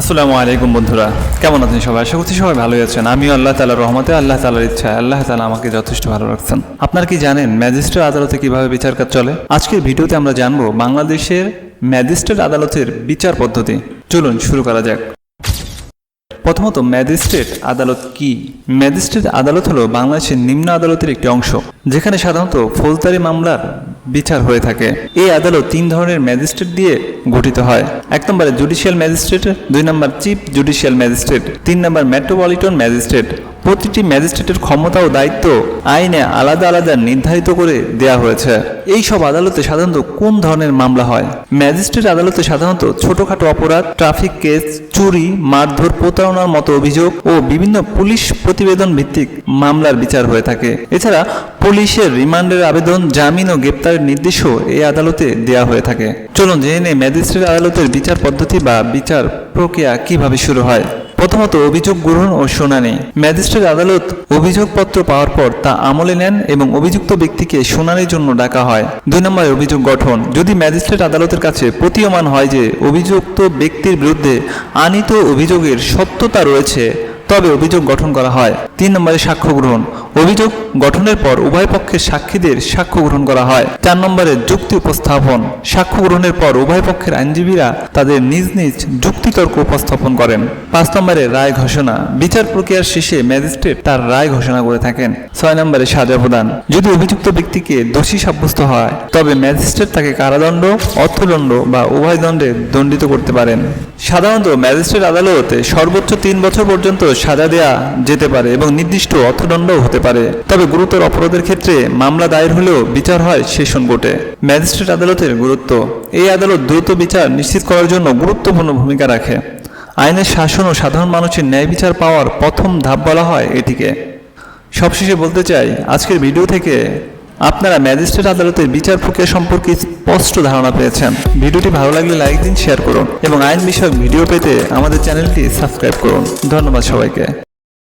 আসসালামু আলাইকুম বন্ধুরা, কেমন আছেন সবাই? আশা করছি সবাই ভালোই আছেন। আমিও আল্লাহ তালার রহমতে, আল্লাহ তালার ইচ্ছা আল্লাহ তালা আমাকে যথেষ্ট ভালো রাখছেন। আপনার কি জানেন ম্যাজিস্ট্রেট আদালতে কীভাবে বিচার কাজ চলে? আজকের ভিডিওতে আমরা জানব বাংলাদেশের ম্যাজিস্ট্রেট আদালতের বিচার পদ্ধতি। চলুন শুরু করা যাক। প্রথমত, ম্যাজিস্ট্রেট আদালত কি? ম্যাজিস্ট্রেট আদালত হলো বাংলাদেশের নিম্ন আদালতের একটি অংশ, যেখানে সাধারণত ফৌজদারি মামলার বিচার হয়ে থাকে। এই আদালত তিন ধরনের ম্যাজিস্ট্রেট দিয়ে গঠিত হয়। এক নম্বরে জুডিশিয়াল ম্যাজিস্ট্রেট, দুই নম্বর চিফ জুডিশিয়াল ম্যাজিস্ট্রেট, তিন নম্বর মেট্রোপলিটন ম্যাজিস্ট্রেট। প্রতিটি ম্যাজিস্ট্রেটের ক্ষমতা ও দায়িত্ব আইনে আলাদা আলাদা নির্ধারিত করে দেয়া হয়েছে। এই সব আদালতে সাধারণত কোন ধরনের মামলা হয়? ম্যাজিস্ট্রেট আদালতে সাধারণত ছোটখাটো অপরাধ, ট্রাফিক কেস, চুরি, মারধর, প্রতারণার মতো অভিযোগ ও বিভিন্ন পুলিশ প্রতিবেদন ভিত্তিক মামলার বিচার হয়ে থাকে। এছাড়া পুলিশের রিমান্ডের আবেদন, জামিন ও গ্রেপ্তারের নির্দেশও এই আদালতে দেয়া হয়ে থাকে। চলুন জেনে ম্যাজিস্ট্রেট আদালতের বিচার পদ্ধতি বা বিচার প্রক্রিয়া কীভাবে শুরু হয়। প্রথমত অভিযোগ গ্রহণ ও শুনানি। ম্যাজিস্ট্রেট আদালত অভিযোগপত্র পাওয়ার পর তা আমলে নেন এবং অভিযুক্ত ব্যক্তিকে শুনানির জন্য ডাকা হয়। দুই নম্বরে অভিযোগ গঠন। যদি ম্যাজিস্ট্রেট আদালতের কাছে প্রতীয়মান হয় যে অভিযুক্ত ব্যক্তির বিরুদ্ধে আনিত অভিযোগের সত্যতা রয়েছে তবে অভিযোগ গঠন করা হয়। তিন নম্বরে সাক্ষ্য গ্রহণ। অভিযোগ গঠনের পর উভয় পক্ষের সাক্ষীদের সাক্ষ্য গ্রহণ করা হয়। চার নম্বরে যুক্তি উপস্থাপন। সাক্ষ্য গ্রহণের পর উভয় পক্ষের আইনজীবীরা তাদের নিজ নিজ যুক্তিতর্ক উপস্থাপন করেন। পাঁচ নম্বরে রায় ঘোষণা। বিচার প্রক্রিয়ার শেষে ম্যাজিস্ট্রেট তার রায় ঘোষণা করে থাকেন। ছয় নম্বরে সাজা প্রদান। যদি অভিযুক্ত ব্যক্তিকে দোষী সাব্যস্ত হয়, তবে ম্যাজিস্ট্রেট তাকে কারাদণ্ড, অর্থদণ্ড বা উভয় দণ্ডে দণ্ডিত করতে পারেন। সাধারণত ম্যাজিস্ট্রেট আদালতে সর্বোচ্চ তিন বছর পর্যন্ত সাজা দেয়া যেতে পারে এবং নির্দিষ্ট অর্থদণ্ডও হতে পারে। তবে গুরুতর অপরাধের ক্ষেত্রে মামলা দায়ের হলেও বিচার হয় সেশন কোর্টে ম্যাজিস্ট্রেট আদালতের গুরুত্ব। এই আদালত দ্রুত বিচার নিশ্চিত করার জন্য গুরুত্বপূর্ণ ভূমিকা রাখে। আইনের শাসন ও সাধারণ মানুষের ন্যায় বিচার পাওয়ার প্রথম ধাপ বলা হয় এটিকে। সবশেষে বলতে চাই, আজকের ভিডিও থেকে আপনারা ম্যাজিস্ট্রেট আদালতের বিচার প্রক্রিয়া সম্পর্কে স্পষ্ট ধারণা পেয়েছেন। ভিডিওটি ভালো লাগলে লাইক দিন শেয়ার করুন এবং আইন বিষয়ক ভিডিও পেতে আমাদের চ্যানেলটি সাবস্ক্রাইব করুন। ধন্যবাদ সবাইকে।